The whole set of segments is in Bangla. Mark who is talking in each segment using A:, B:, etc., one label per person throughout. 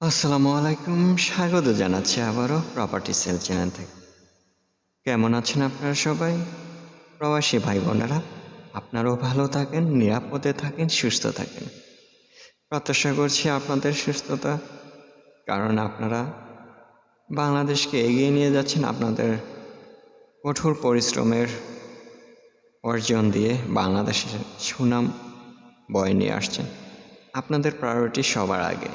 A: আসসালামু আলাইকুম স্বাগত জানাচ্ছি আবারও প্রপার্টি সেল চ্যানেল থেকে। কেমন আছেন আপনারা সবাই? প্রবাসী ভাই বোনেরা আপনারাও ভালো থাকেন, নিরাপদে থাকেন, সুস্থ থাকেন। প্রত্যাশা করছি আপনাদের সুস্থতা, কারণ আপনারা বাংলাদেশকে এগিয়ে নিয়ে যাচ্ছেন আপনাদের কঠোর পরিশ্রমের অর্জন দিয়ে বাংলাদেশের সুনাম বয়ে নিয়ে আসছেন। আপনাদের প্রায়োরিটি সবার আগে।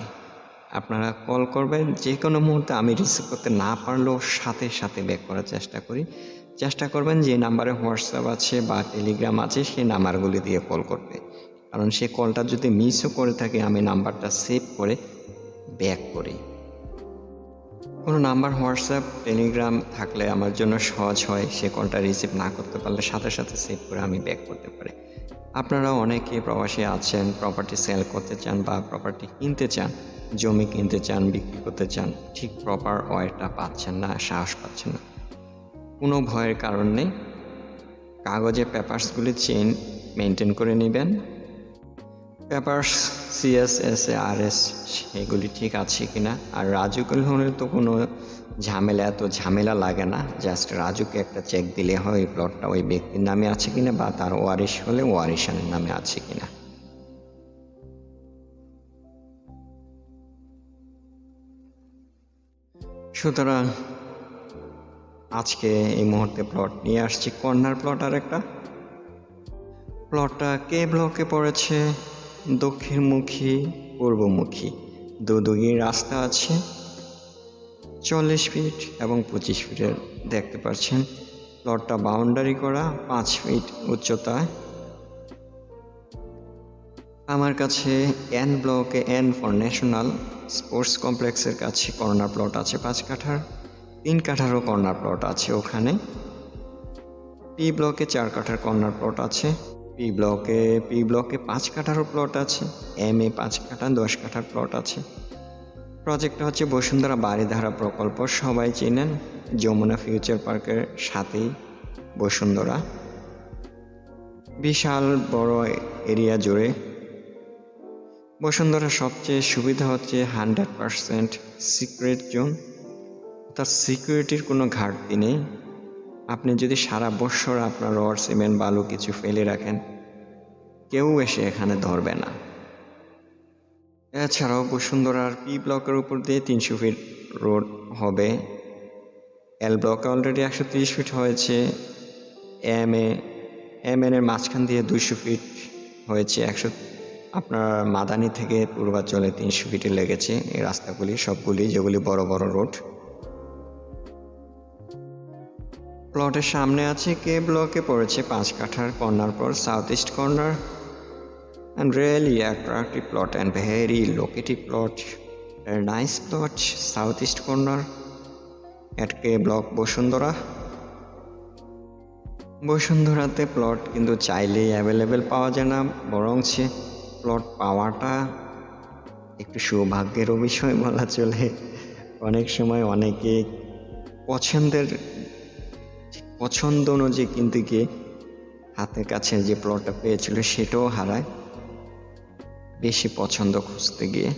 A: আপনারা কল করবেন যে কোনো মুহূর্তে আমি রিসিভ করতে না পারলেও সাথে সাথে ব্যাক করার চেষ্টা করি। চেষ্টা করবেন যে নাম্বারে হোয়াটসঅ্যাপ আছে বা টেলিগ্রাম আছে সেই নাম্বারগুলি দিয়ে কল করতে। কারণ সেই কলটা যদি মিসও করে থাকে, আমি নাম্বারটা সেভ করে ব্যাক করি। কোনো নাম্বার হোয়াটসঅ্যাপ টেলিগ্রাম থাকলে আমার জন্য সহজ হয়, সে কলটা রিসিভ না করতে পারলে সাথে সাথে সেভ করে আমি ব্যাক করতে পারি। আপনারা অনেকে প্রবাসী আছেন প্রপার্টি সেল করতে চান বা প্রপার্টি কিনতে চান জমি কিনতে চান, বিক্রি করতে চান, ঠিক প্রপার ওয়েটা পাচ্ছেন না, সাহস পাচ্ছেন না। কোনো ভয়ের কারণ নেই। কাগজে পেপারসগুলি চেন মেনটেন করে নেবেন। Papers CS S A R S সেগুলি ঠিক আছে কিনা? আর রাজুকের হলে তো কোনো ঝামেলা, এত ঝামেলা লাগে না। জাস্ট রাজুকে একটা চেক দিলে হয় ওই প্লটটা ওই ব্যক্তির নামে আছে কিনা বা তার ওয়ারিশ হলে ওয়ারিশানের নামে আছে কিনা। সুতরাং আজকে এই মুহূর্তে প্লট নিয়ে আসছি কর্নার প্লট আর একটা প্লটটা কে ব্লকে পড়েছে? দক্ষিণমুখী, পূর্বমুখী। দুদিকে রাস্তা আছে। চল্লিশ ফিট এবং পঁচিশ ফিটের দেখতে পাচ্ছেন। প্লটটা বাউন্ডারি করা, পাঁচ ফিট উচ্চতায়। আমার কাছে এন ব্লকে এন ফর ন্যাশনাল স্পোর্টস কমপ্লেক্সের কাছে কর্নার প্লট আছে পাঁচ কাঠার, তিন কাঠারও কর্নার প্লট আছে ওখানে। পি ব্লকে চার কাঠার কর্নার প্লট আছে পি ব্লকে পি ব্লকে পাঁচ কাঠারও প্লট আছে এম এ পাঁচ কাঠা, দশ কাঠার প্লট আছে। প্রজেক্টটা হচ্ছে বসুন্ধরা বাড়িধারা প্রকল্প, সবাই চেনেন, যমুনা ফিউচার পার্কের সাথেই বসুন্ধরা। বিশাল বড় এরিয়া জুড়ে বসুন্ধরা সবচেয়ে সুবিধা হচ্ছে হান্ড্রেড পারসেন্ট সিক্রেট জোন। তার সিকিউরিটির কোনো ঘাটতি নেই। আপনি যদি সারা বছর আপনার রড, সিমেন্ট, বালু কিছু ফেলে রাখেন, কেউ এসে এখানে ধরবে না। এছাড়াও বসুন্ধরার পি ব্লকের উপর দিয়ে তিনশো ফিট রোড হবে। এল ব্লকে অলরেডি একশো তিরিশ ফিট হয়েছে। এম এ, এম এন এর মাঝখান দিয়ে দুশো ফিট হয়েছে একশো আপনার মাদানি থেকে পূর্বাঞ্চলে তিনশো ফিটে লেগেছে। এই রাস্তাগুলি, সবগুলি, যেগুলি বড় বড় রোড। প্লটের সামনে আছে কে ব্লকে পড়েছে পাঁচ কাঠার কর্নার পর south east corner and really attractive plot and very locative plot nice plot south east corner at K block Bashundhara. বসুন্ধরাতে plot কিন্তু চাইলেই অ্যাভেলেবেল পাওয়া যায় না, বরং সে প্লট পাওয়াটা একটু সৌভাগ্যেরও বিষয় বলা চলে। অনেক সময় অনেকে পছন্দের পছন্দ অনুযায়ী কিন্তু গিয়ে হাতের কাছে যে প্লটটা পেয়েছিল সেটাও হারায় বেশি পছন্দ খুঁজতে গিয়ে।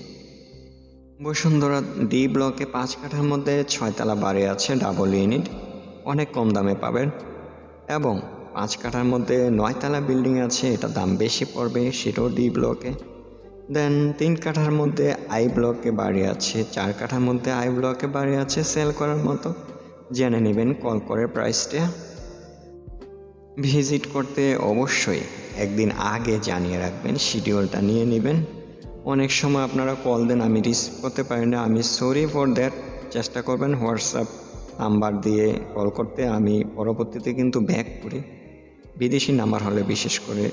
A: বসুন্ধরা ডি ব্লকে পাঁচ কাঠার মধ্যে ছয়তলা বাড়ি আছে ডাবল ইউনিট অনেক কম দামে পাবেন। এবং পাঁচ কাঠার মধ্যে নয়তলা বিল্ডিং আছে, এটা দাম বেশি পড়বে, সেটাও ডি ব্লকে দেন তিন কাঠার মধ্যে আই ব্লকে বাড়ি আছে, চার কাঠার মধ্যে আই ব্লকে বাড়ি আছে সেল করার মতো। জেনে নেবেন কল করে প্রাইসটা ভিজিট করতে অবশ্যই একদিন আগে জানিয়ে রাখবেন শিডিউলটা নিয়ে নেবেন। অনেক সময় আপনারা কল দেন, আমি রিসিভ করতে পারি না, আমি সরি ফর দ্যাট চেষ্টা করবেন হোয়াটসঅ্যাপ নাম্বার দিয়ে কল করতে, আমি পরবর্তীতে কিন্তু ব্যাক করি। বিদেশি নাম্বার হলে বিশেষ করে